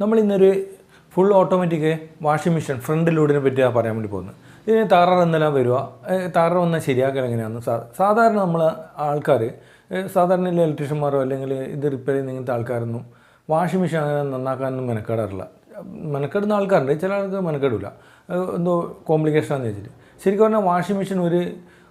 നമ്മൾ ഇന്നൊരു full automatic washing machine front ലോഡിനെ പറ്റിയാണ് പറയാൻ വേണ്ടി പോകുന്നത്. ഇതിന് തകരാറ് എന്തെല്ലാം വരിക? തകരാറ് വന്നാൽ ശരിയാക്കൽ എങ്ങനെയാണ് സാധാരണ നമ്മൾ ആൾക്കാർ സാധാരണ ഇലക്ട്രീഷ്യന്മാരോ അല്ലെങ്കിൽ ഇത് റിപ്പയർ ചെയ്യുന്ന ഇങ്ങനത്തെ ആൾക്കാരൊന്നും വാഷിംഗ് മെഷീൻ അങ്ങനെ നന്നാക്കാനൊന്നും മെനക്കെടാറില്ല. മെനക്കെടുന്ന ആൾക്കാരുണ്ട്. ചില ആൾക്ക് മെനക്കെടില്ല എന്തോ കോംപ്ലിക്കേഷൻ ആണെന്ന് വെച്ചിട്ട് ശരിക്കും പറഞ്ഞാൽ വാഷിംഗ് മെഷീൻ ഒരു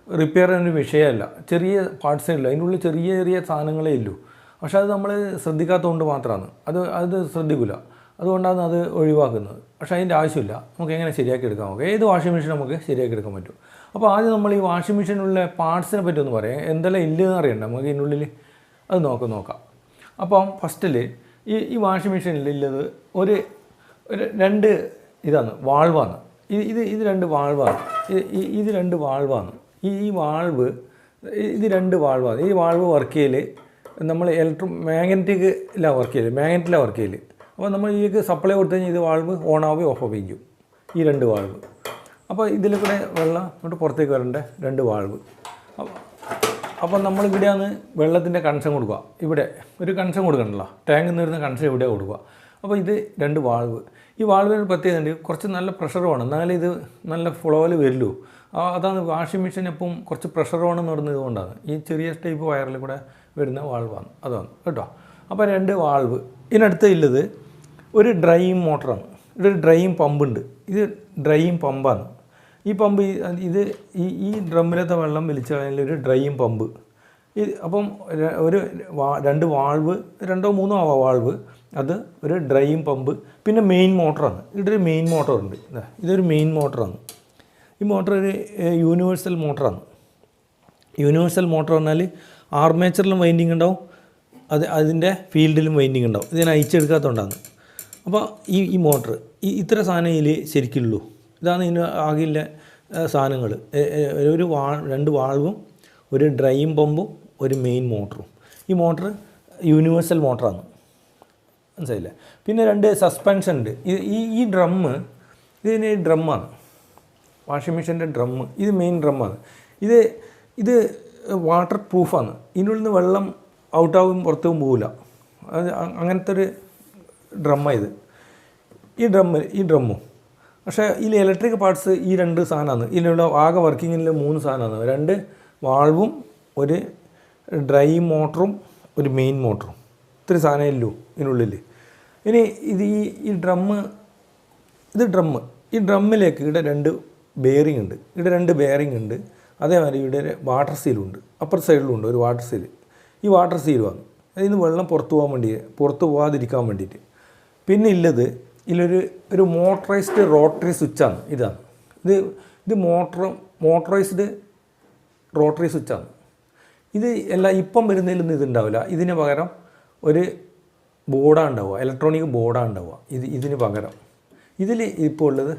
റിപ്പയർ ചെയ്യുന്ന ഒരു വിഷയമല്ല ചെറിയ പാർട്സേ ഉള്ളൂ അതിന്റെ ഉള്ളിൽ ചെറിയ ചെറിയ സാധനങ്ങളേ ഉള്ളൂ പക്ഷേ അത് നമ്മൾ ശ്രദ്ധിക്കാത്തതുകൊണ്ട് മാത്രമാണ് അത് അത് ശ്രദ്ധിക്കില്ല അതുകൊണ്ടാണ് അത് ഒഴിവാക്കുന്നത്. പക്ഷേ അതിന്റെ ആവശ്യമില്ല. നമുക്ക് എങ്ങനെ ശരിയാക്കി എടുക്കാൻ നോക്കാം. ഏത് വാഷിംഗ് മെഷീൻ നമുക്ക് ശരിയാക്കി എടുക്കാൻ പറ്റും. അപ്പോൾ ആദ്യം നമ്മൾ ഈ വാഷിംഗ് മെഷീനുള്ള പാർട്സിനെ പറ്റി ഒന്ന് പറയാം. എന്തെല്ലാം ഇല്ലെന്ന് അറിയണ്ട. നമുക്ക് ഇതിനുള്ളിൽ അത് നോക്കാം നോക്കാം. അപ്പം ഫസ്റ്റിൽ ഈ ഈ വാഷിംഗ് മെഷീനിൽ ഉള്ളത് ഒരു രണ്ട് ഇതാണ് വാൾവാണ്. ഇത് ഇത് ഇത് രണ്ട് വാൾവാണ്. ഇത് രണ്ട് വാൾവാണ്. ഈ ഈ വാൾവ് ഇത് രണ്ട് വാൾവാണ്. ഈ വാൾവ് വർക്ക് ചെയ്യൽ നമ്മൾ ഇലക്ട്രോ മാഗ്നറ്റിക്കിലാണ് വർക്ക് ചെയ്യൽ മാഗ്നറ്റിലാണ് വർക്ക് ചെയ്യൽ അപ്പോൾ നമ്മൾ ഇതിലേക്ക് സപ്ലൈ കൊടുത്തു കഴിഞ്ഞാൽ ഇത് വാൾവ് ഓഫ് ആവുകയും ചെയ്യും. ഈ രണ്ട് വാൾവ് അപ്പോൾ ഇതിൽ കൂടെ വെള്ളം ഇങ്ങോട്ട് പുറത്തേക്ക് വരേണ്ട? രണ്ട് വാൾവ് അപ്പോൾ നമ്മൾ ഇവിടെയാണ് വെള്ളത്തിന്റെ കൺസം കൊടുക്കുക. ഇവിടെ ഒരു കൺസം കൊടുക്കണമല്ലോ ടാങ്കിൽ നിന്ന് വരുന്ന കണക്ഷൻ ഇവിടെ കൊടുക്കുക. അപ്പോൾ ഇത് രണ്ട് വാൾവ് ഈ വാൾവിന് പ്രത്യേകത ഉണ്ട്. കുറച്ച് നല്ല പ്രഷർ വേണം. എന്നാലേ ഇത് നല്ല ഫ്ലോയിൽ വരുള്ളൂ. അതാണ് വാഷിംഗ് മെഷീൻ എപ്പം കുറച്ച് പ്രഷർ വേണം എന്ന് പറയുന്നത് കൊണ്ടാണ്. ഈ ചെറിയ ടൈപ്പ് വയറിൽ കൂടെ വരുന്ന വാൾവാണ് അതാണ്. കേട്ടോ? അപ്പോൾ രണ്ട് വാൾവ് ഇതിനടുത്ത് ഉള്ളത് ഒരു ഡ്രൈയിങ് മോട്ടറാണ് ഇതൊരു ഡ്രൈയിങ് പമ്പുണ്ട് ഇത് ഡ്രൈയിങ് പമ്പാണ് ഈ പമ്പ് ഇത് ഈ ഈ ഡ്രമ്മിലത്തെ വെള്ളം വലിച്ചു കളയുന്ന ഒരു ഡ്രൈയിങ് പമ്പ് ഈ അപ്പം ഒരു രണ്ട് വാൾവ് രണ്ടോ മൂന്നോ ആവാം വാൾവ് അത് ഒരു ഡ്രൈയിങ് പമ്പ് പിന്നെ മെയിൻ മോട്ടറാണ് ഇതൊരു മെയിൻ മോട്ടറുണ്ട് ഇതാ ഇതൊരു മെയിൻ മോട്ടറാണ് ഈ മോട്ടർ ഒരു യൂണിവേഴ്സൽ മോട്ടറാണ് യൂണിവേഴ്സൽ മോട്ടർ പറഞ്ഞാൽ ആർമേച്ചറിലും വൈൻഡിങ് ഉണ്ടാവും. അത് അതിന്റെ ഫീൽഡിലും വൈൻഡിങ് ഉണ്ടാവും. ഇതിനെ അയച്ചെടുക്കാത്തതുകൊണ്ടാണ് അപ്പോൾ ഈ ഈ മോട്ടർ ഈ ഇത്ര സാധനം ഇതിൽ ശരിക്കുള്ളൂ. ഇതാണ് ഇതിന് ആകില്ല സാധനങ്ങൾ ഒരു വാ രണ്ട് വാൾവും ഒരു ഡ്രൈം പമ്പും ഒരു മെയിൻ മോട്ടറും ഈ മോട്ടർ യൂണിവേഴ്സൽ മോട്ടറാണ് മനസ്സിലായില്ലേ? പിന്നെ രണ്ട് സസ്പെൻഷൻ ഉണ്ട്. ഈ ഈ ഡ്രമ്മ് ഇതിന് ഡ്രമ്മാണ് വാഷിംഗ് മെഷീന്റെ ഡ്രമ്മ് ഇത് മെയിൻ ഡ്രമ്മാണ് ഇത് ഇത് വാട്ടർ പ്രൂഫാണ് ഇതിനുള്ളിൽ നിന്ന് വെള്ളം ഔട്ടാവും പുറത്തും പോകില്ല അത് അങ്ങനത്തെ ഒരു ഡ്രമ്മാണ് ഇത്. ഈ ഡ്രമ്മ് ഈ ഡ്രമ്മും. പക്ഷേ ഇതിൽ ഇലക്ട്രിക് പാർട്സ് ഈ രണ്ട് സാധനമാണ്. ഇതിലുള്ള ആകെ വർക്കിങ്ങിൽ മൂന്ന് സാധനമാണ്. രണ്ട് വാൾവും ഒരു ഡ്രൈ മോട്ടറും ഒരു മെയിൻ മോട്ടറും ഇത്ര സാധനം ഉള്ളൂ ഇതിനുള്ളിൽ ഇനി ഇത് ഈ ഈ ഡ്രമ്മ് ഇത് ഡ്രമ്മ്. ഈ ഡ്രമ്മിലേക്ക് ഇവിടെ രണ്ട് ബെയറിംഗ് ഉണ്ട്. ഇവിടെ രണ്ട് ബെയറിംഗ് ഉണ്ട്. അതേമാതിരി ഇവിടെ വാട്ടർ സീലുണ്ട് അപ്പർ സൈഡിലുണ്ട് ഒരു വാട്ടർ സീൽ ഈ വാട്ടർ സീൽ വന്നു അതിൽ നിന്ന് വെള്ളം പുറത്തു പോകാൻ വേണ്ടി പുറത്തു പോകാതിരിക്കാൻ വേണ്ടിയിട്ട്. പിന്നെ ഇല്ലത് ഇതിലൊരു ഒരു മോട്ടറൈസ്ഡ് റോട്ടറി സ്വിച്ചാണ് ഇതാണ്. ഇത് ഇത് മോട്ടർ മോട്ടറൈസ്ഡ് റോട്ടറി സ്വിച്ചാണ് ഇത് എല്ലാം ഇപ്പം വരുന്നതിലൊന്നും ഇതുണ്ടാവില്ല. ഇതിന് പകരം ഒരു ബോർഡാണ് ഉണ്ടാവുക. ഇലക്ട്രോണിക് ബോർഡാണ് ഉണ്ടാവുക. ഇത് ഇതിന് പകരം. ഇതിൽ ഇപ്പോൾ ഉള്ളത്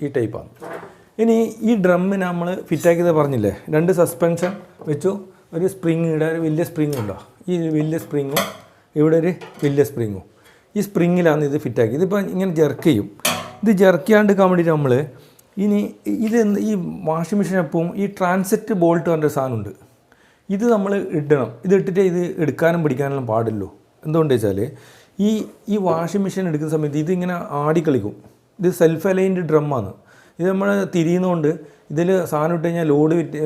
ഈ ടൈപ്പാണ് ഇനി ഈ ഡ്രമ്മിന് നമ്മൾ ഫിറ്റാക്കിയത് പറഞ്ഞില്ലേ? രണ്ട് സസ്പെൻഷൻ വെച്ചു. ഒരു സ്പ്രിങ് ഇവിടെ ഒരു വലിയ സ്പ്രിങ് ഉണ്ടോ? ഈ വലിയ സ്പ്രിങ്ങും ഇവിടെ ഒരു വലിയ സ്പ്രിങ്ങും ഈ സ്പ്രിങ്ങിലാണ് ഇത് ഫിറ്റാക്കി ഇതിപ്പോൾ ഇങ്ങനെ ജെർക്ക് ചെയ്യും. ഇത് ജെർക്ക് ചെയ്യാണ്ടിരിക്കാൻ വേണ്ടിയിട്ട് നമ്മൾ ഇനി ഇത് ഈ വാഷിംഗ് മെഷീൻ എപ്പോഴും ഈ ട്രാൻസെറ്റ് ബോൾട്ട് പറഞ്ഞൊരു സാധനമുണ്ട് ഇത് നമ്മൾ ഇടണം. ഇത് ഇട്ടിട്ട് ഇത് എടുക്കാനും പിടിക്കാനെല്ലാം പാടില്ലോ എന്തുകൊണ്ട് വെച്ചാൽ ഈ ഈ വാഷിംഗ് മെഷീൻ എടുക്കുന്ന സമയത്ത് ഇതിങ്ങനെ ആടിക്കളിക്കും. ഇത് സെൽഫ് അലൈൻഡ് ഡ്രമ്മാണ് ഇത് നമ്മൾ തിരിയുന്നതുകൊണ്ട് ഇതിൽ സാധനം ഇട്ട് കഴിഞ്ഞാൽ ലോഡ് വിറ്റ്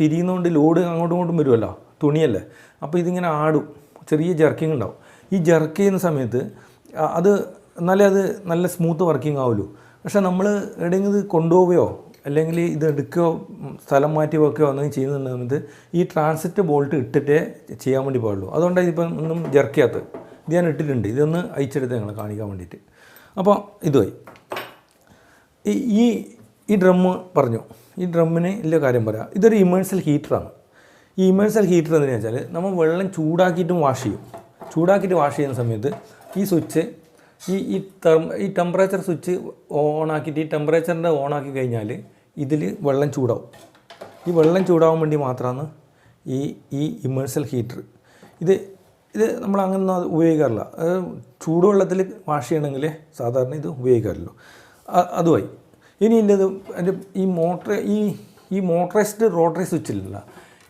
തിരിയുന്നതുകൊണ്ട് ലോഡ് അങ്ങോട്ടും ഇങ്ങോട്ടും വരുമല്ലോ തുണിയല്ലേ. അപ്പോൾ ഇതിങ്ങനെ ആടും ചെറിയ ജർക്കിംഗ് ഉണ്ടാവും. ഈ ജർക്ക് ചെയ്യുന്ന സമയത്ത് അത് എന്നാലേ അത് നല്ല സ്മൂത്ത് വർക്കിംഗ് ആവുമല്ലോ പക്ഷേ നമ്മൾ എവിടെയെങ്കിലും ഇത് കൊണ്ടുപോവുകയോ അല്ലെങ്കിൽ ഇത് എടുക്കുകയോ സ്ഥലം മാറ്റി വെക്കുകയോ അങ്ങനെ ചെയ്യുന്ന സമയത്ത് ഈ ട്രാൻസിറ്റ് ബോൾട്ട് ഇട്ടിട്ടേ ചെയ്യാൻ വേണ്ടി പാടുള്ളൂ. അതുകൊണ്ടാണ് ഇതിപ്പം ഒന്നും ജർക്ക് ഇത് ഞാൻ ഇട്ടിട്ടുണ്ട്. ഇതൊന്ന് അയച്ചെടുത്ത് ഞങ്ങൾ കാണിക്കാൻ വേണ്ടിയിട്ട്. അപ്പോൾ ഇതുമായി ഈ ഈ ഡ്രമ്മ് പറഞ്ഞു ഈ ഡ്രമ്മിന് ഇല്ല കാര്യം പറയാം. ഇതൊരു ഇമേഴ്സൽ ഹീറ്ററാണ് ഈ ഇമേഴ്സൽ ഹീറ്റർ എന്ന് വെച്ചാൽ നമ്മൾ വെള്ളം ചൂടാക്കിയിട്ടും വാഷ് ചെയ്യും. ചൂടാക്കിയിട്ട് വാഷ് ചെയ്യുന്ന സമയത്ത് ഈ സ്വിച്ച് ഈ ഈ ഈ ടെമ്പറേച്ചർ സ്വിച്ച് ഓണാക്കിയിട്ട് ഈ ടെമ്പറേച്ചറിന്റെ ഓണാക്കി കഴിഞ്ഞാൽ ഇതിൽ വെള്ളം ചൂടാവും. ഈ വെള്ളം ചൂടാവാൻ വേണ്ടി മാത്രമാണ് ഈ ഈ ഇമേഴ്സൽ ഹീറ്റർ ഇത് ഇത് നമ്മൾ അങ്ങനെ ഉപയോഗിക്കാറില്ല. ചൂടുവെള്ളത്തിൽ വാഷ് ചെയ്യണമെങ്കിൽ സാധാരണ ഇത് ഉപയോഗിക്കാറില്ല. അതുമായി. ഇനി ഇല്ലത് എന്റെ ഈ മോട്ടർ ഈ ഈ മോട്ടറൈസ്ഡ് റോട്ടറി സ്വിച്ചില്ല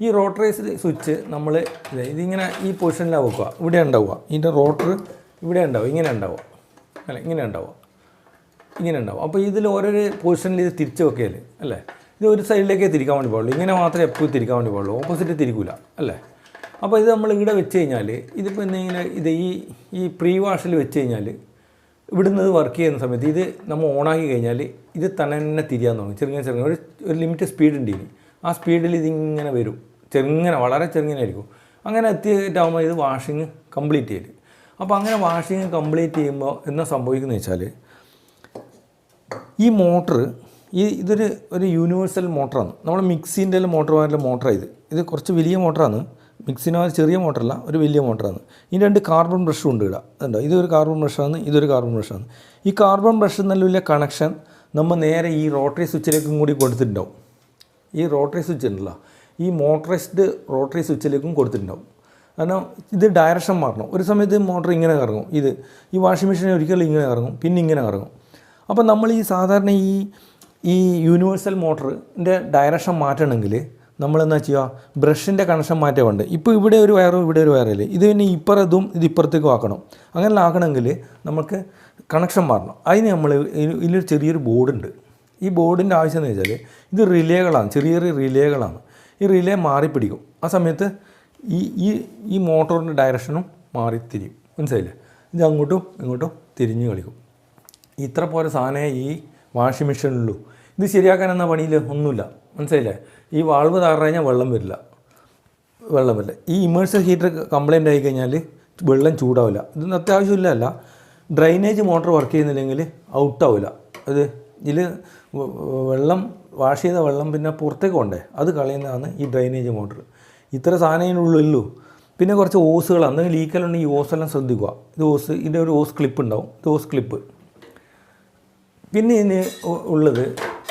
ഈ റോട്ടറൈസ്ഡ് സ്വിച്ച് നമ്മൾ ഇതിങ്ങനെ ഈ പൊസിഷനിലാണ് വെക്കുക. ഇവിടെ ഉണ്ടാവുക. ഇതിന്റെ റോട്ടർ ഇവിടെ ഉണ്ടാവും ഇങ്ങനെ ഉണ്ടാവുക. അല്ല ഇങ്ങനെ ഉണ്ടാവുക. ഇങ്ങനെ ഉണ്ടാവും അപ്പോൾ ഇതിൽ ഓരോരോ പൊസിഷനിൽ ഇത് തിരിച്ച് വെക്കൽ അല്ലേ? ഇത് ഒരു സൈഡിലേക്കേ തിരിക്കാൻ വേണ്ടി പാടുള്ളൂ. ഇങ്ങനെ മാത്രമേ എപ്പോഴും തിരിക്കാൻ വേണ്ടി പാടുള്ളൂ. ഓപ്പോസിറ്റ് തിരിക്കില്ല അല്ലേ? അപ്പോൾ ഇത് നമ്മൾ ഇവിടെ വെച്ച് കഴിഞ്ഞാൽ ഇതിപ്പോൾ എന്തെങ്കിലും ഇത് ഈ ഈ പ്രീ വാഷിൽ വെച്ച് കഴിഞ്ഞാൽ ഇവിടുന്ന് വർക്ക് ചെയ്യുന്ന സമയത്ത് ഇത് നമ്മൾ ഓണാക്കി കഴിഞ്ഞാൽ ഇത് തന്നെ തിരിയാൻ തുടങ്ങും. ചെറുങ്ങനെ ചെറുങ്ങനെ. ഒരു ഒരു ലിമിറ്റ് സ്പീഡ് ഉണ്ട് ഇനി. ആ സ്പീഡിൽ ഇതിങ്ങനെ വരും. ചെറുങ്ങനെ വളരെ ചെറുങ്ങനെ ആയിരിക്കും അങ്ങനെ എത്തിയിട്ടാകുമ്പോൾ ഇത് വാഷിങ് കംപ്ലീറ്റ് ചെയ്യൽ അപ്പോൾ അങ്ങനെ വാഷിങ് കംപ്ലീറ്റ് ചെയ്യുമ്പോൾ എന്നാ സംഭവിക്കുന്നത് വെച്ചാൽ ഈ മോട്ടർ ഈ ഇതൊരു ഒരു യൂണിവേഴ്സൽ മോട്ടറാണ് നമ്മൾ മിക്സിന്റെ മോട്ടർ മാതിരി മോട്ടറാണ് ഇത്. ഇത് കുറച്ച് വലിയ മോട്ടറാണ് മിക്സിന് ചെറിയ മോട്ടറല്ല ഒരു വലിയ മോട്ടറാണ്. ഈ രണ്ട് കാർബൺ ബ്രഷും ഉണ്ട് ഇടാം അതുണ്ടോ ഇതൊരു കാർബൺ ബ്രഷാണ് ഇതൊരു കാർബൺ ബ്രഷാണ്. ഈ കാർബൺ ബ്രഷ് നല്ല കണക്ഷൻ നമ്മൾ നേരെ ഈ റോട്ടറി സ്വിച്ചിലേക്കും കൂടി കൊടുത്തിട്ടുണ്ടാവും. ഈ റോട്ടറി സ്വിച്ച് ഉണ്ടല്ലോ ഈ മോട്ടറൈസ്ഡ് റോട്ടറി സ്വിച്ചിലേക്കും കൊടുത്തിട്ടുണ്ടാവും. കാരണം ഇത് ഡയറക്ഷൻ മാറണം. ഒരു സമയത്ത് മോട്ടർ ഇങ്ങനെ കറങ്ങും. ഇത് ഈ വാഷിംഗ് മെഷീൻ ഒരിക്കലും ഇങ്ങനെ കറങ്ങും പിന്നെ ഇങ്ങനെ കറങ്ങും. അപ്പോൾ നമ്മൾ ഈ സാധാരണ ഈ ഈ യൂണിവേഴ്സൽ മോട്ടറിന്റെ ഡയറക്ഷൻ മാറ്റണമെങ്കിൽ നമ്മളെന്താ ചെയ്യുക? ബ്രഷിന്റെ കണക്ഷൻ മാറ്റം വേണ്ട ഇപ്പോൾ ഇവിടെ ഒരു വയറും ഇവിടെ ഒരു വയറില്ലേ ഇത് പിന്നെ ഇപ്പുറത്തും ഇത് ഇപ്പുറത്തേക്കും ആക്കണം. അങ്ങനെ ആക്കണമെങ്കിൽ നമുക്ക് കണക്ഷൻ മാറണം. അതിന് നമ്മൾ ഇതിലൊരു ചെറിയൊരു ബോർഡുണ്ട്. ഈ ബോർഡിന്റെ ആവശ്യം എന്ന് വെച്ചാൽ ഇത് റിലേകളാണ്. ചെറിയ ചെറിയ റിലേകളാണ്. ഈ റിലേ മാറിപ്പിടിക്കും. ആ സമയത്ത് ഈ ഈ ഈ മോട്ടോറിന്റെ ഡയറക്ഷനും മാറി തിരിയും മനസ്സിലായില്ലേ? ഇത് അങ്ങോട്ടും ഇങ്ങോട്ടും തിരിഞ്ഞ് കളിക്കും. ഇത്ര പോലെ സാധനമേ ഈ വാഷിംഗ് മെഷീനുള്ളൂ ഇത് ശരിയാക്കാൻ എന്ന പണിയിൽ ഒന്നുമില്ല. മനസ്സിലായില്ലേ? ഈ വാൾവ് താറു കഴിഞ്ഞാൽ വെള്ളം വരില്ല. വെള്ളം വരില്ല. ഈ ഇമേഴ്സൽ ഹീറ്റർ കംപ്ലൈന്റ് ആയി കഴിഞ്ഞാൽ വെള്ളം ചൂടാവില്ല. ഇതൊന്നും അത്യാവശ്യമില്ല അല്ല ഡ്രൈനേജ് മോട്ടർ വർക്ക് ചെയ്യുന്നില്ലെങ്കിൽ ഔട്ടാവില്ല അത് ഇതിൽ വെള്ളം വാഷ് ചെയ്ത വെള്ളം പിന്നെ പുറത്തേക്ക് കൊണ്ടേ. അത് കളയുന്നതാണ് ഈ ഡ്രൈനേജ് മോട്ടർ ഇത്ര സാധനത്തിനുള്ളൂ പിന്നെ കുറച്ച് ഓസുകൾ എന്തെങ്കിലും ലീക്കലുണ്ടെങ്കിൽ ഈ ഓസെല്ലാം ശ്രദ്ധിക്കുക. ഇത് ഓസ് ഇതിന്റെ ഒരു ഓസ് ക്ലിപ്പ് ഉണ്ടാവും. ഇത് ഓസ് ക്ലിപ്പ് പിന്നെ ഇതിന് ഉള്ളത്.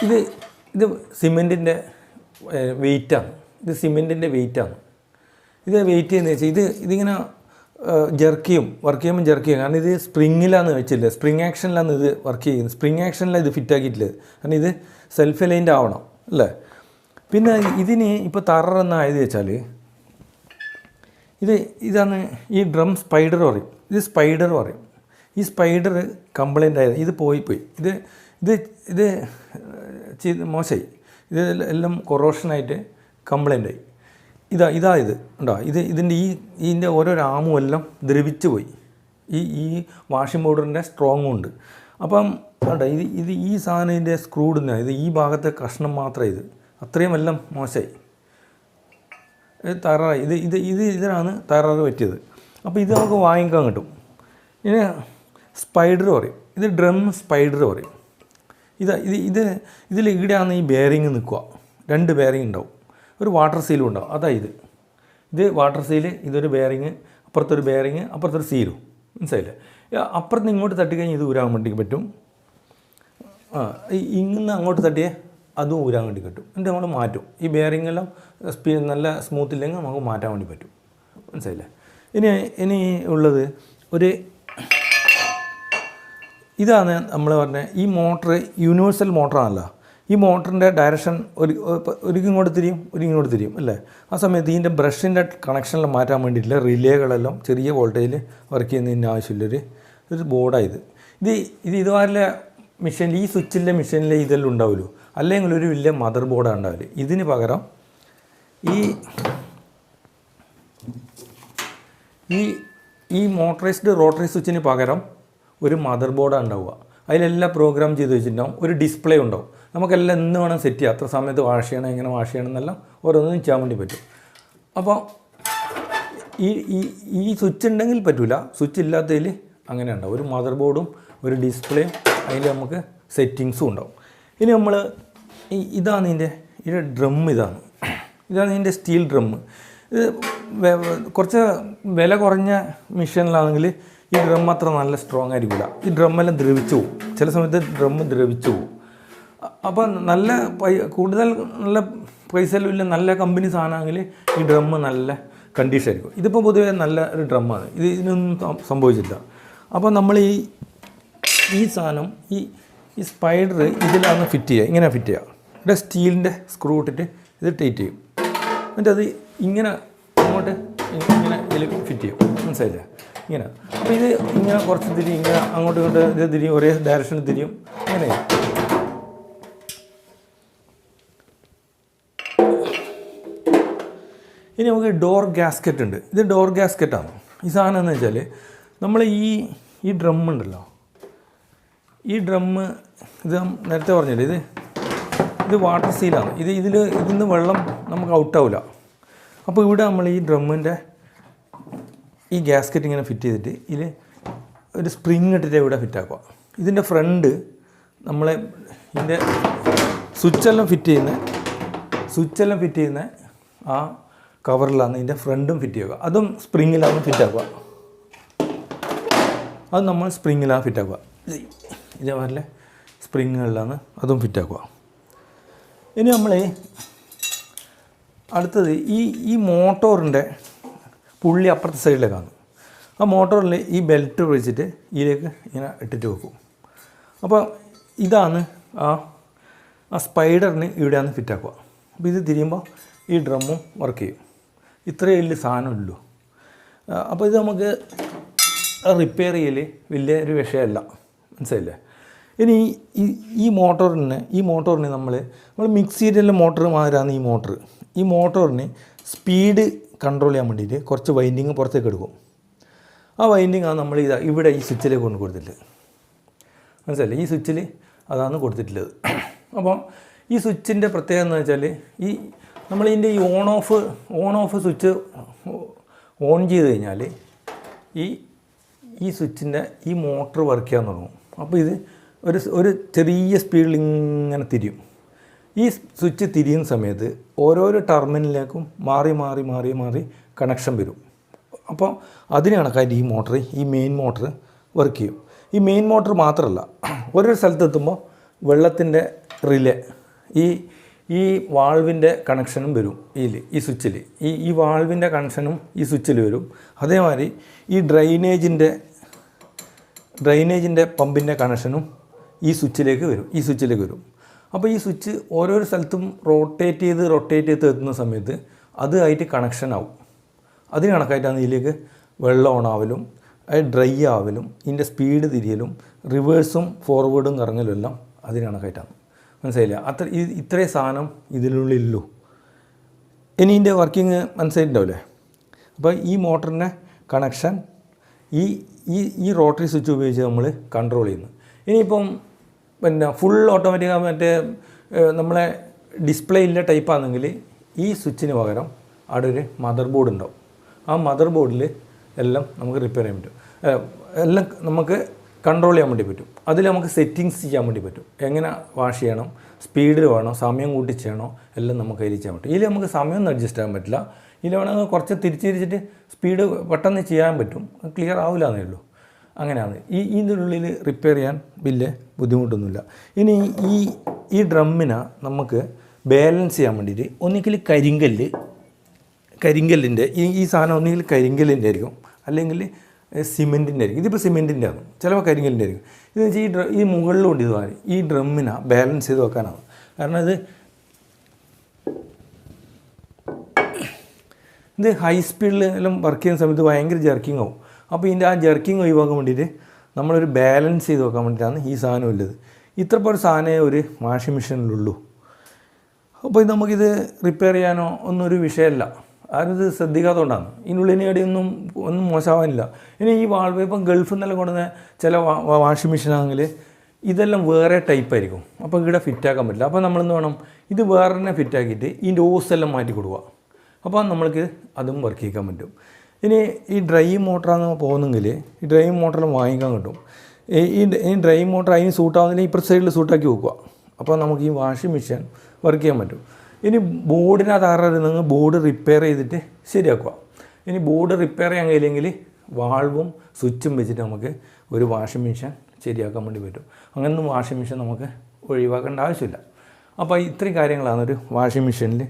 ഇത് ഇത് സിമെന്റിന്റെ വെയിറ്റാണ്. ഇത് സിമെന്റിന്റെ വെയിറ്റാണ്. ഇത് വെയിറ്റ് ചെയ്യുന്നത് വെച്ചാൽ ഇത് ഇതിങ്ങനെ ജെർക്ക് ചെയ്യും വർക്ക് ചെയ്യുമ്പോൾ ജെർക്ക് ചെയ്യും. കാരണം ഇത് സ്പ്രിങ്ങിലാണ് വെച്ചില്ല സ്പ്രിങ് ആക്ഷനിലാണ് ഇത് വർക്ക് ചെയ്യുന്നത്. സ്പ്രിങ് ആക്ഷനിലാണ് ഇത് ഫിറ്റ് ആക്കിയിട്ടുള്ളത്. കാരണം ഇത് സെൽഫ് അലൈൻഡ് ആവണം അല്ലേ? പിന്നെ ഇതിന് ഇപ്പോൾ തററെന്ന് ആയത് വെച്ചാൽ ഇത് ഇതാണ് ഈ ഡ്രം സ്പൈഡർ പറയും. ഇത് സ്പൈഡർ പറയും. ഈ സ്പൈഡർ കംപ്ലൈന്റ് ആയത് ഇത് പോയി പോയി. ഇത് ഇത് ഇത് ചെയ്ത് മോശമായി ഇത് എല്ലാം കൊറോഷനായിട്ട് കംപ്ലൈന്റ് ആയി. ഇതാ ഇതാ ഇത് ഉണ്ടോ ഇത് ഇതിന്റെ ഈ ഇതിന്റെ ഓരോ രാമും എല്ലാം ദ്രവിച്ചു പോയി. ഈ ഈ വാഷിംഗ് പൗഡറിന്റെ സ്ട്രോങ്ങും ഉണ്ട്. അപ്പം കണ്ടോ ഇത് ഇത് ഈ സാധനം ഇതിന്റെ സ്ക്രൂഡിന് ഇത് ഈ ഭാഗത്തെ കഷ്ണം മാത്രമേ ഇത്. അത്രയും എല്ലാം മോശമായി തകരാറായി. ഇത് ഇത് ഇത് ഇതിനാണ് തകരാറ് പറ്റിയത്. അപ്പോൾ ഇത് നമുക്ക് വാങ്ങിക്കാൻ കിട്ടും. ഇനി സ്പൈഡർ പറയും. ഇത് ഡ്രം സ്പൈഡർ പറയും. ഇത് ഇത് ഇത് ഇതിൽ ഇവിടെയാണ് ഈ ബെയറിങ് നിൽക്കുക. രണ്ട് ബെയറിങ് ഉണ്ടാവും. ഒരു വാട്ടർ സീലും ഉണ്ടാവും. അതാ ഇത്. ഇത് വാട്ടർ സീൽ ഇതൊരു ബെയറിങ് അപ്പുറത്തൊരു ബെയറിങ് അപ്പുറത്തൊരു സീലും മനസ്സിലായില്ലേ? അപ്പുറത്ത് ഇങ്ങോട്ട് തട്ടിക്കഴിഞ്ഞാൽ ഇത് ഊരാൻ വേണ്ടി പറ്റും. ആ ഇങ്ങനെ അങ്ങോട്ട് തട്ടിയേ അതും ഊരാൻ വേണ്ടി കിട്ടും. എന്നിട്ട് നമ്മൾ മാറ്റും. ഈ ബെയറിങ്ങെല്ലാം സ്പീ നല്ല സ്മൂത്ത് ഇല്ലെങ്കിൽ നമുക്ക് മാറ്റാൻ വേണ്ടി പറ്റും. മനസ്സിലായില്ലേ? ഇനി ഇനി ഉള്ളത് ഒരു ഇതാണ് നമ്മൾ പറഞ്ഞ ഈ മോട്ടർ യൂണിവേഴ്സൽ മോട്ടറാണല്ലോ. ഈ മോട്ടറിന്റെ ഡയറക്ഷൻ ഒരു ഒരിക്കും ഇങ്ങോട്ട് തിരിയും ഒരിക്കും ഇങ്ങോട്ട് തിരിയും അല്ലേ? ആ സമയത്ത് ഇതിന്റെ ബ്രഷിന്റെ കണക്ഷനിൽ മാറ്റാൻ വേണ്ടിയിട്ടുള്ള റിലേകളെല്ലാം ചെറിയ വോൾട്ടേജിൽ വർക്ക് ചെയ്യുന്നതിന് ആവശ്യമില്ലൊരു ഒരു ബോർഡായത് ഇത്. ഇത് ഇതുപോലെ മെഷീനിൽ ഈ സ്വിച്ചിന്റെ മെഷീനിലെ ഇതെല്ലാം ഉണ്ടാവുമല്ലോ. അല്ലെങ്കിൽ ഒരു വലിയ മദർ ബോർഡാണ് ഉണ്ടാവില്ല ഇതിന് പകരം ഈ ഈ ഈ മോട്ടറൈസ്ഡ് റോട്ടറി സ്വിച്ചിന് പകരം ഒരു മദർ ബോർഡാണ് ഉണ്ടാവുക. അതിലെല്ലാം പ്രോഗ്രാം ചെയ്ത് വെച്ചിട്ടുണ്ടാവും. ഒരു ഡിസ്പ്ലേ ഉണ്ടാവും. നമുക്കെല്ലാം എന്ന് വേണം സെറ്റ് ചെയ്യാം. അത്ര സമയത്ത് വാഷ് ചെയ്യണം എങ്ങനെ വാഷ് ചെയ്യണം എന്നെല്ലാം ഓരോന്നും ചെയ്യാൻ വേണ്ടി പറ്റും. അപ്പോൾ ഈ ഈ ഈ സ്വിച്ച് ഉണ്ടെങ്കിൽ പറ്റില്ല സ്വിച്ച് ഇല്ലാത്തതിൽ അങ്ങനെ ഉണ്ടാവും. ഒരു മദർ ബോർഡും ഒരു ഡിസ്പ്ലേയും അതിൽ നമുക്ക് സെറ്റിങ്സും ഉണ്ടാവും. ഇനി നമ്മൾ ഇതാണ് ഇതിന്റെ ഇതിന്റെ ഡ്രം ഇതാണ്. ഇതാണ് ഇതിന്റെ സ്റ്റീൽ ഡ്രം ഇത് കുറച്ച് വില കുറഞ്ഞ മെഷീനിലാണെങ്കിൽ ഈ ഡ്രം അത്ര നല്ല സ്ട്രോങ് ആയിരിക്കില്ല ഈ ഡ്രമ്മെല്ലാം ദ്രവിച്ചു പോകും ചില സമയത്ത് ഡ്രം ദ്രവിച്ചു പോകും അപ്പോൾ നല്ല പൈ കൂടുതൽ നല്ല പൈസയിലും ഇല്ല നല്ല കമ്പനി സാധനമാണെങ്കിൽ ഈ ഡ്രം നല്ല കണ്ടീഷൻ ആയിരിക്കും. ഇതിപ്പോൾ പൊതുവേ നല്ല ഒരു ഡ്രമ്മാണ് ഇത് ഇതിനൊന്നും സംഭവിച്ചില്ല അപ്പോൾ നമ്മൾ ഈ ഈ സാധനം ഈ ഈ സ്പൈഡർ ഇതിലാണ് ഫിറ്റ് ചെയ്യുക. ഇങ്ങനെ ഫിറ്റ് ചെയ്യുക. ഇവിടെ സ്റ്റീലിന്റെ സ്ക്രൂ ഇട്ടിട്ട് ഇത് ടൈറ്റ് ചെയ്യും. എന്നിട്ട് അത് ഇങ്ങനെ അങ്ങോട്ട് ഇങ്ങനെ ഇതിൽ ഫിറ്റ് ചെയ്യും. മനസ്സിലായില്ലേ? ഇങ്ങനെ. അപ്പോൾ ഇത് ഇങ്ങനെ കുറച്ച് തിരിയും ഇങ്ങനെ അങ്ങോട്ടും ഇങ്ങോട്ട് ഇത് തിരിയും ഒരേ ഡയറക്ഷനിൽ തിരിയും. അങ്ങനെ ഇനി നമുക്ക് ഡോർ ഗ്യാസ്കറ്റ് ഉണ്ട്. ഇത് ഡോർ ഗ്യാസ്കറ്റാണ് ഈ സാധനം എന്ന് വെച്ചാൽ നമ്മൾ ഈ ഈ ഡ്രം ഉണ്ടല്ലോ. ഈ ഡ്രമ്മ് ഇത് നേരത്തെ പറഞ്ഞില്ലേ ഇത് ഇത് വാട്ടർ സീലാണ് ഇത് ഇതിൽ ഇതിൽ നിന്ന് വെള്ളം നമുക്ക് ഔട്ടാവില്ല അപ്പോൾ ഇവിടെ നമ്മൾ ഈ ഡ്രമ്മിന്റെ ഈ ഗ്യാസ്കറ്റ് ഇങ്ങനെ ഫിറ്റ് ചെയ്തിട്ട് ഇതിൽ ഒരു സ്പ്രിങ് ഇട്ടിട്ട് ഇവിടെ ഫിറ്റ് ആക്കുക. ഇതിന്റെ ഫ്രണ്ട് നമ്മളെ ഇതിന്റെ സ്വിച്ചെല്ലാം ഫിറ്റ് ചെയ്യുന്ന സ്വിച്ചെല്ലാം ഫിറ്റ് ചെയ്യുന്ന ആ കവറിലാണ് ഇതിന്റെ ഫ്രണ്ടും ഫിറ്റ് ചെയ്യുക. അതും സ്പ്രിങ്ങിലാണ് ഫിറ്റ് ആക്കുക. അത് നമ്മൾ സ്പ്രിങ്ങിലാണ് ഫിറ്റ് ആക്കുക. ഇത് ഇതേപോലെ സ്പ്രിങ്ങുകളിലാണ് അതും ഫിറ്റ് ആക്കുക. ഇനി നമ്മൾ അടുത്തത് ഈ ഈ മോട്ടോറിന്റെ പുള്ളി അപ്പുറത്തെ സൈഡിലേക്കാണ് ആ മോട്ടോറിൽ ഈ ബെൽറ്റ് വെച്ചിട്ട് ഇതിലേക്ക് ഇങ്ങനെ ഇട്ടിട്ട് വെക്കും. അപ്പോൾ ഇതാണ് ആ ആ സ്പൈഡറിന് ഇവിടെയാണ് ഫിറ്റാക്കുക അപ്പോൾ ഇത് തിരിയുമ്പോൾ ഈ ഡ്രമ്മും വർക്ക് ചെയ്യും. ഇത്രയേ വലിയ സാധനമുള്ളൂ അപ്പോൾ ഇത് നമുക്ക് റിപ്പയർ ചെയ്യൽ വലിയ ഒരു വിഷയമല്ല. മനസ്സിലായില്ലേ? ഇനി ഈ ഈ മോട്ടോറിന് ഈ മോട്ടോറിന് നമ്മൾ നമ്മൾ മിക്സിയിലെ മോട്ടോർ മാതിരാണ് ഈ മോട്ടർ. ഈ മോട്ടോറിന് സ്പീഡ് കൺട്രോൾ ചെയ്യാൻ വേണ്ടിയിട്ട് കുറച്ച് വൈൻഡിങ് പുറത്തേക്ക് എടുക്കും. ആ വൈൻഡിങ് ആണ് നമ്മൾ ഇതാ ഇവിടെ ഈ സ്വിച്ചിലേക്ക് കൊണ്ട് കൊടുത്തിട്ടുള്ളത് മനസ്സിലല്ലേ ഈ സ്വിച്ചിൽ അതാണ് കൊടുത്തിട്ടുള്ളത്. അപ്പോൾ ഈ സ്വിച്ചിന്റെ പ്രത്യേകത എന്ന് വെച്ചാൽ ഈ നമ്മൾ ഇതിന്റെ ഈ on off on off switch on ചെയ്ത് കഴിഞ്ഞാൽ ഈ ഈ സ്വിച്ചിന്റെ ഈ മോട്ടർ വർക്ക് ചെയ്യാൻ തുടങ്ങും. അപ്പോൾ ഇത് ഒരു ഒരു ചെറിയ സ്പീഡിൽ ഇങ്ങനെ തിരിയും. ഈ സ്വിച്ച് തിരിയുന്ന സമയത്ത് ഓരോരോ ടെർമിനലിലേക്കും മാറി മാറി മാറി മാറി കണക്ഷൻ വരും. അപ്പോൾ അതിന് കണക്കായിട്ട് ഈ മോട്ടർ ഈ മെയിൻ മോട്ടർ വർക്ക് ചെയ്യും. ഈ മെയിൻ മോട്ടർ മാത്രമല്ല ഓരോ സ്ഥലത്തെത്തുമ്പോൾ വെള്ളത്തിന്റെ റിലേ ഈ ഈ വാൾവിന്റെ കണക്ഷനും വരും ഇതിൽ ഈ സ്വിച്ചിൽ ഈ ഈ വാൾവിന്റെ കണക്ഷനും ഈ സ്വിച്ചിൽ വരും. അതേമാതിരി ഈ ഡ്രൈനേജിന്റെ ഡ്രൈനേജിന്റെ പമ്പിന്റെ കണക്ഷനും ഈ സ്വിച്ചിലേക്ക് വരും ഈ സ്വിച്ചിലേക്ക് വരും. അപ്പോൾ ഈ സ്വിച്ച് ഓരോരോ സ്ഥലത്തും റൊട്ടേറ്റ് ചെയ്ത് റൊട്ടേറ്റ് ചെയ്ത് എത്തുന്ന സമയത്ത് അതുമായിട്ട് കണക്ഷൻ ആവും. അതിന് കണക്കായിട്ടാണ് ഇതിലേക്ക് വെള്ളം ഓണാവലും ഡ്രൈ ആവലും ഇതിന്റെ സ്പീഡ് തിരിയലും റിവേഴ്സും ഫോർവേഡും കറങ്ങലും എല്ലാം അതിന് കണക്കായിട്ടാണ്. മനസ്സിലായില്ല? അത്ര ഇത് ഇത്രയും സാധനം ഇതിനുള്ളിലുള്ളൂ. ഇനി ഇതിന്റെ വർക്കിംഗ് മനസ്സിലായിട്ടുണ്ടാവില്ലേ? അപ്പോൾ ഈ മോട്ടറിന്റെ കണക്ഷൻ ഈ ഈ ഈ റോട്ടറി സ്വിച്ച് ഉപയോഗിച്ച് നമ്മൾ കൺട്രോൾ ചെയ്യുന്നു. ഇനിയിപ്പം പിന്നെ ഫുൾ ഓട്ടോമാറ്റിക് മറ്റേ നമ്മളെ ഡിസ്പ്ലേ ഇല്ല ടൈപ്പ് ആണെങ്കിൽ ഈ സ്വിച്ചിന് പകരം അവിടെ ഒരു മദർ ബോർഡ് ഉണ്ടാവും. ആ മദർ ബോർഡിൽ എല്ലാം നമുക്ക് റിപ്പയർ ചെയ്യാൻ പറ്റും. എല്ലാം നമുക്ക് കൺട്രോൾ ചെയ്യാൻ വേണ്ടി പറ്റും. അതിൽ നമുക്ക് സെറ്റിങ്സ് ചെയ്യാൻ വേണ്ടി പറ്റും. എങ്ങനെ വാഷ് ചെയ്യണം സ്പീഡിൽ വേണോ സമയം കൂട്ടി ചെയ്യണോ എല്ലാം നമുക്ക് അതിൽ ചെയ്യാൻ പറ്റും. ഇതിൽ നമുക്ക് സമയമൊന്നും അഡ്ജസ്റ്റ് ചെയ്യാൻ പറ്റില്ല. ഇതിൽ വേണമെങ്കിൽ കുറച്ച് തിരിച്ചിരിച്ചിട്ട് സ്പീഡ് പെട്ടെന്ന് ചെയ്യാൻ പറ്റും. ക്ലിയർ ആവില്ല എന്നേ ഉള്ളൂ. അങ്ങനെയാണ്. ഈ ഇതിനുള്ളിൽ റിപ്പയർ ചെയ്യാൻ വലിയ ബുദ്ധിമുട്ടൊന്നുമില്ല. ഇനി ഈ ഈ ഡ്രമ്മിനെ നമുക്ക് ബാലൻസ് ചെയ്യാൻ വേണ്ടിയിട്ട് ഒന്നിക്കിൽ കരിങ്കല്ല് കരിങ്കല്ലിന്റെ ഈ ഈ സാധനം ഒന്നുകിൽ കരിങ്കല്ലിന്റെ ആയിരിക്കും അല്ലെങ്കിൽ സിമെന്റിന്റെ ആയിരിക്കും. ഇതിപ്പോൾ സിമെന്റിന്റെ ആണ്. ചിലപ്പോൾ കരിങ്കല്ലിന്റെ ആയിരിക്കും. ഇത് വെച്ചാൽ ഈ ഡ്ര ഈ മുകളിലുണ്ട് ഇത് ഈ ഡ്രമ്മിനെ ബാലൻസ് ചെയ്ത് വെക്കാനാണ്. കാരണം ഇത് ഇത് ഹൈ സ്പീഡിൽ എല്ലാം വർക്ക് ചെയ്യുന്ന സമയത്ത് ഭയങ്കര ജർക്കിംഗ് ആവും. അപ്പോൾ ഇതിന്റെ ആ ജെർക്കിങ് ഒഴിവാക്കാൻ വേണ്ടിയിട്ട് നമ്മളൊരു ബാലൻസ് ചെയ്ത് വെക്കാൻ വേണ്ടിയിട്ടാണ് ഈ സാധനം ഉള്ളത്. ഇത്ര ഒരു സാധനമേ ഒരു വാഷിംഗ് മെഷീനിലുള്ളൂ അപ്പോൾ ഇത് നമുക്കിത് റിപ്പയർ ചെയ്യാനോ ഒന്നും ഒരു വിഷയമല്ല. ആരും ശ്രദ്ധിക്കാത്തതുകൊണ്ടാണ്. ഇതിനുള്ളിന് അടിയൊന്നും ഒന്നും മോശമാവാനില്ല. ഇനി ഈ വാൾവ് ഇപ്പം ഗൾഫിൽ നിന്നെല്ലാം കൊണ്ടുവന്ന ചില വാഷിംഗ് മെഷീൻ ആണെങ്കിൽ ഇതെല്ലാം വേറെ ടൈപ്പ് ആയിരിക്കും. അപ്പോൾ ഇവിടെ ഫിറ്റാക്കാൻ പറ്റില്ല. അപ്പോൾ നമ്മളെന്ത് വേണം? ഇത് വേറെ തന്നെ ഫിറ്റാക്കിയിട്ട് ഇതിന്റെ ഓസ് എല്ലാം മാറ്റി കൊടുക്കുക. അപ്പോൾ നമ്മൾക്ക് അതും വർക്ക് ചെയ്യാൻ പറ്റും. ഇനി ഈ ഡ്രൈ മോട്ടറാണ് പോകുന്നെങ്കിൽ ഈ ഡ്രൈ മോട്ടറിൽ വാങ്ങിക്കാൻ കിട്ടും. ഈ ഈ- ഈ ഡ്രൈ മോട്ടർ അതിന് സൂട്ടാവുന്നതിന് ഇപ്പുറത്തെ സൈഡിൽ സൂട്ടാക്കി വെക്കുക. അപ്പോൾ നമുക്ക് ഈ വാഷിംഗ് മെഷീൻ വർക്ക് ചെയ്യാൻ പറ്റും. ഇനി ബോർഡിനകത്ത് നിങ്ങൾ ബോർഡ് റിപ്പയർ ചെയ്തിട്ട് ശരിയാക്കുക. ഇനി ബോർഡ് റിപ്പയർ ചെയ്യാൻ കഴിയില്ലെങ്കിൽ വാൾവും സ്വിച്ചും വെച്ചിട്ട് നമുക്ക് ഒരു വാഷിംഗ് മെഷീൻ ശരിയാക്കാൻ വേണ്ടി പറ്റും. അങ്ങനൊന്നും വാഷിംഗ് മെഷീൻ നമുക്ക് ഒഴിവാക്കേണ്ട ആവശ്യമില്ല. അപ്പോൾ ഇത്രയും കാര്യങ്ങളാണ് ഒരു വാഷിംഗ് മെഷീനിൽ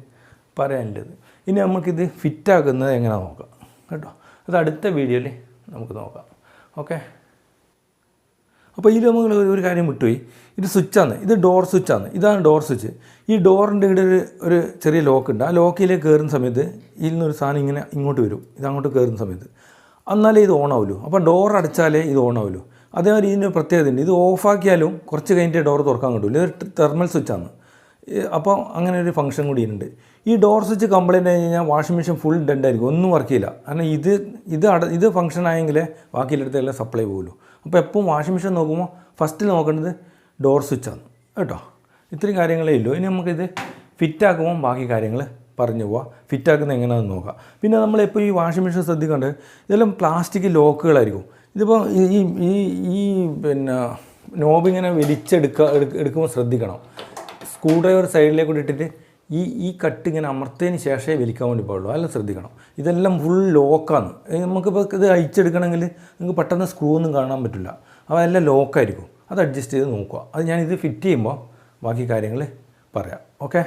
പറയാനുള്ളത് ഇനി നമുക്കിത് ഫിറ്റാക്കുന്നത് എങ്ങനെ നോക്കാം. കേട്ടോ? അത് അടുത്ത വീഡിയോയിൽ നമുക്ക് നോക്കാം. ഓക്കെ? അപ്പോൾ ഇതിൽ നമ്മൾ ഒരു- കാര്യം വിട്ടുപോയി. ഇത് സ്വിച്ചാണ്. ഇത് ഡോർ സ്വിച്ചാണ്. ഇതാണ് ഡോർ സ്വിച്ച്. ഈ ഡോറിന്റെ ഇവിടെ ഒരു ഒരു ചെറിയ ലോക്ക് ഉണ്ട്. ആ ലോക്കിലേക്ക് കയറുന്ന സമയത്ത് ഇതിൽ നിന്നൊരു സാധനം ഇങ്ങനെ ഇങ്ങോട്ട് വരും. ഇത് അങ്ങോട്ട് കയറുന്ന സമയത്ത്. എന്നാലേ ഇത് ഓൺ ആവുള്ളൂ. അപ്പോൾ ഡോർ അടച്ചാലേ ഇത് ഓൺ ആവുള്ളൂ. അതേമാതിരി ഇതിന് പ്രത്യേകത ഉണ്ട്. ഇത് ഓഫാക്കിയാലും കുറച്ച് കഴിഞ്ഞിട്ട് ഡോർ തുറക്കാൻ കിട്ടില്ല ഇത് തെർമൽ സ്വിച്ചാണ്. അപ്പോൾ അങ്ങനെ ഒരു ഫംഗ്ഷൻ കൂടി ഉണ്ട് ഈ ഡോർ സ്വിച്ച് കംപ്ലൈന്റ് ആയി കഴിഞ്ഞാൽ വാഷിംഗ് മെഷീൻ ഫുൾ ഡെഡ് ആയിരിക്കും. ഒന്നും വർക്ക് ചെയ്യില്ല. കാരണം ഇത് ഇത് അട ഇത് ഫംഗ്ഷൻ ആയെങ്കിലേ ബാക്കിയിലെടുത്തെല്ലാം സപ്ലൈ പോകുള്ളൂ അപ്പോൾ എപ്പോൾ വാഷിംഗ് മെഷീൻ നോക്കുമ്പോൾ ഫസ്റ്റ് നോക്കേണ്ടത് ഡോർ സ്വിച്ചാണ് കേട്ടോ? ഇത്രയും കാര്യങ്ങളേ ഉള്ളൂ. ഇനി നമുക്കിത് ഫിറ്റാക്കുമ്പോൾ ബാക്കി കാര്യങ്ങൾ പറഞ്ഞു പോവാം. ഫിറ്റാക്കുന്നത് എങ്ങനെയാണെന്ന് നോക്കാം. പിന്നെ നമ്മളെപ്പോൾ ഈ വാഷിംഗ് മെഷീൻ ശ്രദ്ധിക്കേണ്ടത് ഇതെല്ലാം പ്ലാസ്റ്റിക് ലോക്കുകളായിരിക്കും. ഇതിപ്പോൾ ഈ ഈ- ഈ പിന്നെ നോബിങ്ങനെ വലിച്ചെടുക്കുക എടുക്ക- എടുക്കുമ്പോൾ ശ്രദ്ധിക്കണം. സ്ക്രൂ ഡ്രൈവർ സൈഡിലേക്ക് ഇട്ടിട്ട് ഈ ഈ കട്ട് ഇങ്ങനെ അമർത്തതിന് ശേഷമേ വലിക്കാൻ വേണ്ടി പാടുള്ളൂ. അല്ല ശ്രദ്ധിക്കണം. ഇതെല്ലാം ഫുൾ ലോക്കാണ് നമുക്കിപ്പോൾ ഇത് അയച്ചെടുക്കണമെങ്കിൽ നിങ്ങൾക്ക് പെട്ടെന്ന് സ്ക്രൂ ഒന്നും കാണാൻ പറ്റില്ല. അപ്പോൾ എല്ലാം ലോക്കായിരിക്കും അത് അഡ്ജസ്റ്റ് ചെയ്ത് നോക്കുക. അത് ഞാനിത് ഫിറ്റ് ചെയ്യുമ്പോൾ ബാക്കി കാര്യങ്ങൾ പറയാം. ഓക്കെ